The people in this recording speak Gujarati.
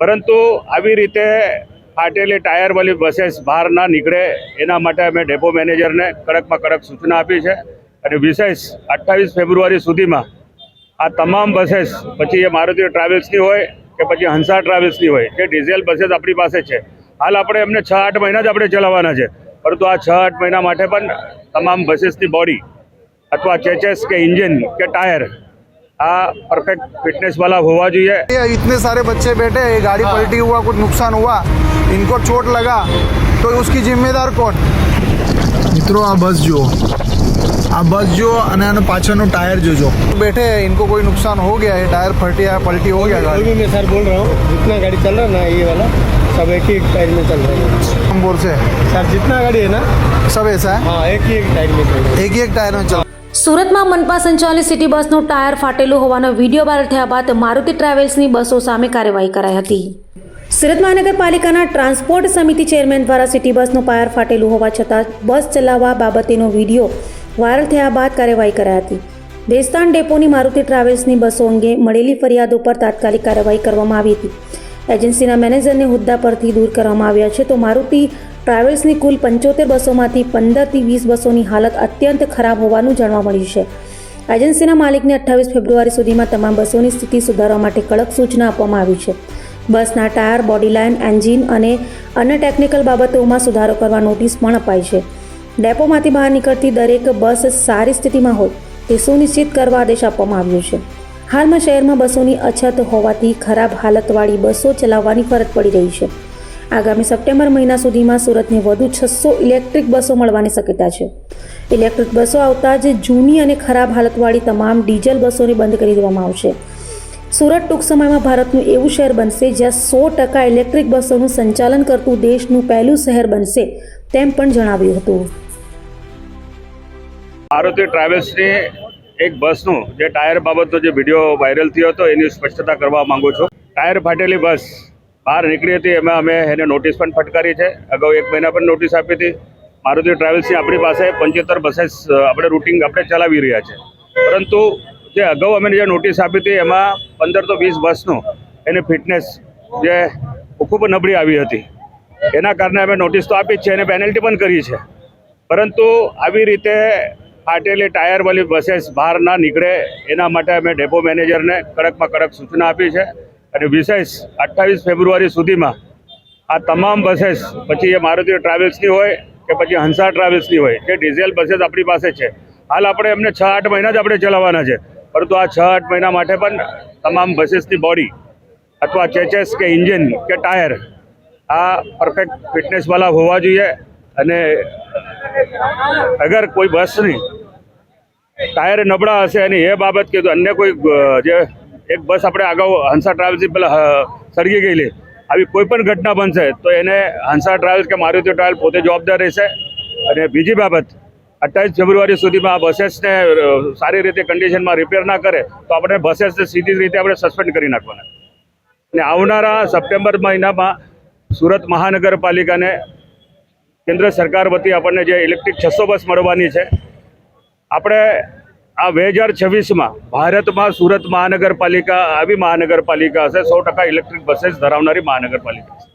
પરંતુ આવી રીતે ફાટેલી ટાયરવાળી બસેસ બહાર ના નીકળે, એના માટે અમે ડેપો મેનેજરને કડકમાં કડક સૂચના આપી છે. અને વિશેષ અઠ્ઠાવીસ ફેબ્રુઆરી સુધીમાં આ તમામ બસેસ પછી એ મારુતિ ટ્રાવેલ્સની હોય કે પછી હંસા ટ્રાવેલ્સની હોય કે ડીઝલ બસેસ આપણી પાસે છે, હાલ આપણે એમને છ આઠ મહિના જ આપણે ચલાવવાના છે. પરંતુ આ છ આઠ મહિના માટે પણ તમામ બસીસની બોડી અથવા ચેચેસ કે ઇન્જિન કે ટાયર આ પરફેક્ટ ફિટનેસ वाला હોવા જોઈએ ये इतने सारे बच्चे बैठे ये गाड़ी पलटी हुआ कुछ नुकसान हुआ इनको चोट लगा तो उसकी जिम्मेदार कौन મિત્રો આ બસ જુઓ આ બસ જુઓ અને આનું પાછળનું ટાયર જોજો बैठे हैं इनको कोई नुकसान हो गया है टायर फटिया पलटी हो गया अभी गाड़ी मैं सर बोल रहा हूँ जितना गाड़ी चल रहा है ना ये वाला सब एक ही एक टायर में चल रहा है हम बोल से सर जितना गाड़ी है ना सब ऐसा है हाँ एक ही एक टायर में चल रहा है एक ही एक टायर में चल સુરતમાં મનપા સંચાલિત સિટી બસનું ટાયર ફાટેલું હોવાનો વીડિયો વાયરલ થયા બાદ મારુતિ ટ્રાવેલ્સની બસો સામે કાર્યવાહી કરાઈ હતી. સુરત મહાનગરપાલિકાના ટ્રાન્સપોર્ટ સમિતિ ચેરમેન દ્વારા સિટી બસનું ટાયર ફાટેલું હોવા છતાં બસ ચલાવવા બાબતેનો વીડિયો વાયરલ થયા બાદ કાર્યવાહી કરાઈ હતી. દેસ્તાન ડેપોની મારુતિ ટ્રાવેલ્સની બસો અંગે મળેલી ફરિયાદ ઉપર તાત્કાલિક કાર્યવાહી કરવામાં આવી હતી. એજન્સીના મેનેજરને હોદ્દા પરથી દૂર કરવામાં આવ્યા છે, તો મારુતિ ટ્રાવેલ્સની કુલ પંચોતેર બસોમાંથી પંદરથી વીસ બસોની હાલત અત્યંત ખરાબ હોવાનું જાણવા મળ્યું છે. એજન્સીના માલિકને અઠ્ઠાવીસ ફેબ્રુઆરી સુધીમાં તમામ બસોની સ્થિતિ સુધારવા માટે કડક સૂચના આપવામાં આવી છે. બસના ટાયર, બોડી લાઇન, એન્જિન અને અન્ય ટેકનિકલ બાબતોમાં સુધારો કરવા નોટિસ પણ અપાઈ છે. ડેપોમાંથી બહાર નીકળતી દરેક બસ સારી સ્થિતિમાં હોય તે સુનિશ્ચિત કરવા આદેશ આપવામાં આવ્યો છે. હાલમાં શહેરમાં બસોની અછત હોવાથી ખરાબ હાલતવાળી બસો ચલાવવાની ફરજ પડી રહી છે. આગામી સપ્ટેમ્બર મહિના સુધીમાં સુરતને વધુ છસો ઇલેક્ટ્રિક બસો મળવાની શક્યતા છે. ઇલેક્ટ્રિક બસો આવતા જ જૂની અને ખરાબ હાલતવાળી તમામ ડીઝલ બસોને બંધ કરી દેવામાં આવશે. સુરત ટૂંક સમયમાં ભારતનું એવું શહેર બનશે જ્યાં સો ટકા ઇલેક્ટ્રિક બસોનું સંચાલન કરતું દેશનું પહેલું શહેર બનશે તેમ પણ જણાવ્યું હતું. મારુતિ ટ્રાવેલ્સની એક બસનું જે ટાયર બાબતનો જે વીડિયો વાયરલ થયો હતો એની સ્પષ્ટતા કરવા માંગુ છું. ટાયર ફાટેલી બસ બહાર નીકળી હતી, એમાં અમે એને નોટિસ પણ ફટકારી છે. અગાઉ એક મહિના પણ નોટિસ આપી હતી. મારુતિ ટ્રાવેલ્સની આપણી પાસે પંચોતેર બસેસ આપણે રૂટિંગ આપણે ચલાવી રહ્યા છે. પરંતુ જે અગાઉ અમે જે નોટિસ આપી હતી, એમાં પંદર તો વીસ બસનું એની ફિટનેસ જે ખૂબ નબળી આવી હતી. એના કારણે અમે નોટિસ તો આપી જ છે, એને પેનલ્ટી પણ કરી છે. પરંતુ આવી રીતે ફાટેલી ટાયરવાળી બસેસ બહાર ના નીકળે, એના માટે અમે ડેપો મેનેજરને કડકમાં કડક સૂચના આપી છે. અને વિશેષ અઠ્ઠાવીસ ફેબ્રુઆરી સુધીમાં આ તમામ બસેસ પછી એ મારુતિ ટ્રાવેલ્સની હોય કે પછી હંસા ટ્રાવેલ્સની હોય કે ડીઝલ બસેસ આપણી પાસે છે. હાલ આપણે એમને છ આઠ મહિના જ આપણે ચલાવવાના છે. પરંતુ આ છ આઠ મહિના માટે પણ તમામ બસીસની બોડી અથવા ચેચેસ કે ઇન્જિન કે ટાયર આ પરફેક્ટ ફિટનેસવાળા હોવા જોઈએ. અને અગર કોઈ બસની ટાયર નબળા હશે એની એ બાબત કીધું અન્ય કોઈ જે એક બસ આપણે અગાઉ હંસા ટ્રાવેલ્સથી પેલા સળગી ગયેલી. આવી કોઈ પણ ઘટના બનશે, તો એને હંસા ટ્રાવેલ્સ કે મારુતિ ટ્રાવેલ પોતે જવાબદાર રહેશે. અને બીજી બાબત અઠ્ઠાવીસ ફેબ્રુઆરી સુધીમાં આ બસેસને સારી રીતે કન્ડિશનમાં રિપેર ના કરે, તો આપણે બસેસને સીધી રીતે આપણે સસ્પેન્ડ કરી નાખવાના. અને આવનારા સપ્ટેમ્બર મહિનામાં સુરત મહાનગરપાલિકાને કેન્દ્ર સરકાર વતી આપણને જે ઇલેક્ટ્રિક છસો બસ મળવાની છે, આપણે આ બે હજાર છવ્વીસમાં ભારતમાં સુરત મહાનગરપાલિકા આવી મહાનગરપાલિકા હશે, સો ટકા ઇલેક્ટ્રિક બસેસ ધરાવનારી મહાનગરપાલિકા હશે.